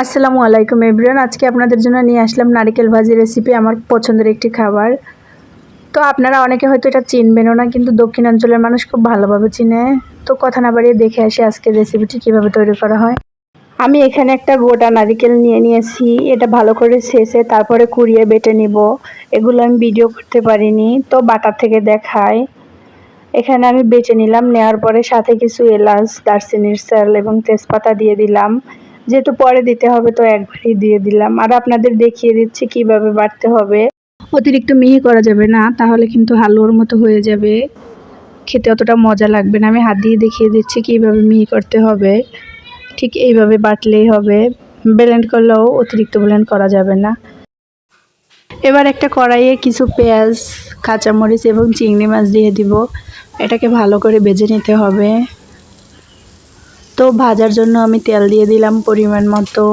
আসসালামু আলাইকুম এভরিওয়ান। আজকে আপনাদের জন্য নিয়ে আসলাম নারিকেল ভাজি রেসিপি আমার পছন্দের একটি খাবার। তো আপনারা অনেকে হয়তো এটা চিনবেনও না, কিন্তু দক্ষিণাঞ্চলের মানুষ খুব ভালোভাবে চিনে। তো কথা না বাড়িয়ে দেখে আসি আজকে রেসিপিটি কীভাবে তৈরি করা হয়। আমি এখানে একটা গোটা নারিকেল নিয়ে নিয়েছি। এটা ভালো করে শেষে তারপরে কুড়িয়ে বেটে নিব। এগুলো আমি ভিডিও করতে পারিনি, তো বাটার থেকে দেখায় এখানে আমি বেটে নিলাম, নেওয়ার পরে সাথে কিছু এলাচ, দারচিনির চাল এবং তেজপাতা দিয়ে দিলাম। যেহেতু পরে দিতে হবে তো একবারই দিয়ে দিলাম। আর আপনাদের দেখিয়ে দিচ্ছি কীভাবে বাটতে হবে। অতিরিক্ত মিহি করা যাবে না, তাহলে কিন্তু হালুয়ার মতো হয়ে যাবে। খেতে অতটা মজা লাগবে না। আমি হাত দিয়ে দেখিয়ে দিচ্ছি কীভাবে মিহি করতে হবে। ঠিক এইভাবে বাটলেই হবে। ব্লেন্ড করলেও অতিরিক্ত ব্লেন্ড করা যাবে না। এবার একটা কড়াইয়ে কিছু পেঁয়াজ, কাঁচামরিচ এবং চিংড়ি মাছ দিয়ে দিব। এটাকে ভালো করে বেজে নিতে হবে। তো ভাজার জন্য আমি তেল দিয়ে দিলাম পরিমাণ মতো।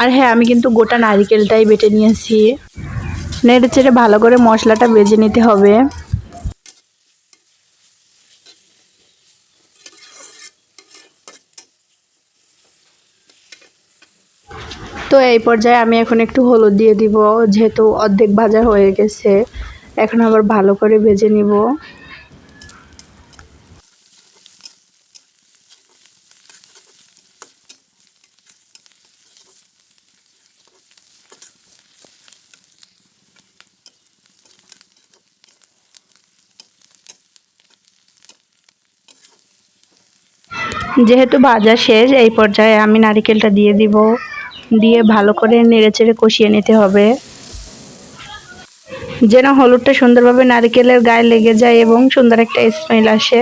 আর হ্যাঁ আমি কিন্তু গোটা নারিকেলটাই বেটে নিয়েছি। নেড়ে চেড়ে ভালো করে মশলাটা বেজে নিতে হবে। তো এই পর্যায়ে আমি এখন একটু হলুদ দিয়ে দিব, যেহেতু অর্ধেক ভাজা হয়ে গেছে। এখন আবার ভালো করে ভেজে নিব। যেহেতু ভাজা শেষ, এই পর্যায়ে আমি নারিকেলটা দিয়ে দিব। দিয়ে ভালো করে নেড়েচেড়ে কষিয়ে নিতে হবে। যেন হলুদটা সুন্দরভাবে নারিকেলের গায়ে লেগে যায় এবং সুন্দর একটা স্মেল আসে।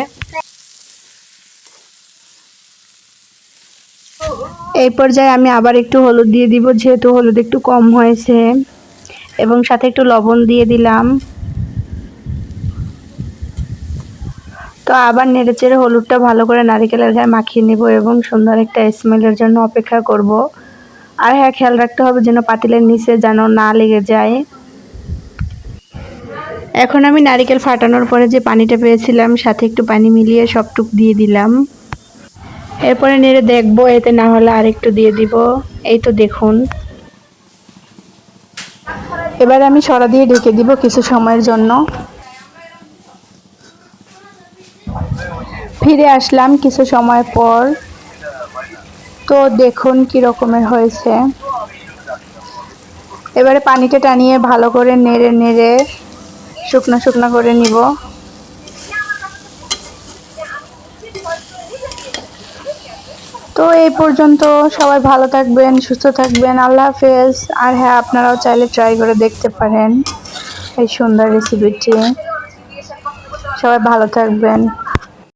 এই পর্যায়ে আমি আবার একটু হলুদ দিয়ে দিব, যেহেতু হলুদ একটু কম হয়েছে। এবং সাথে একটু লবণ দিয়ে দিলাম। আবার নেড়েচেড়ে হলুদটা ভালো করে নারিকেলের গায়ে মাখিয়ে নেব এবং সুন্দর একটা স্মেলের জন্য অপেক্ষা করব। আর হ্যাঁ খেয়াল রাখতে হবে যেন পাতিলের নিচে যেন না লেগে যায়। এখন আমি নারিকেল ফাটানোর পরে যে পানিটা পেয়েছিলাম, সাথে একটু পানি মিলিয়ে সবটুক দিয়ে দিলাম। এরপরে নেড়ে দেখব, এতে না হলে আর একটু দিয়ে দিব। এই তো দেখুন। এবার আমি সরা দিয়ে ঢেকে দিব কিছু সময়ের জন্য। ফিরে আসলাম কিছু সময় পর। তো দেখুন কি রকমের হয়েছে। এবারে পানিটা টানিয়ে ভালো করে নেড়ে নেড়ে শুকনো শুকনো করে নিব। তো এই পর্যন্ত সবাই ভালো থাকবেন, সুস্থ থাকবেন। আল্লাহ হাফেজ। আর হ্যাঁ আপনারাও চাইলে ট্রাই করে দেখতে পারেন এই সুন্দর রেসিপিটি সবাই ভালো থাকবেন।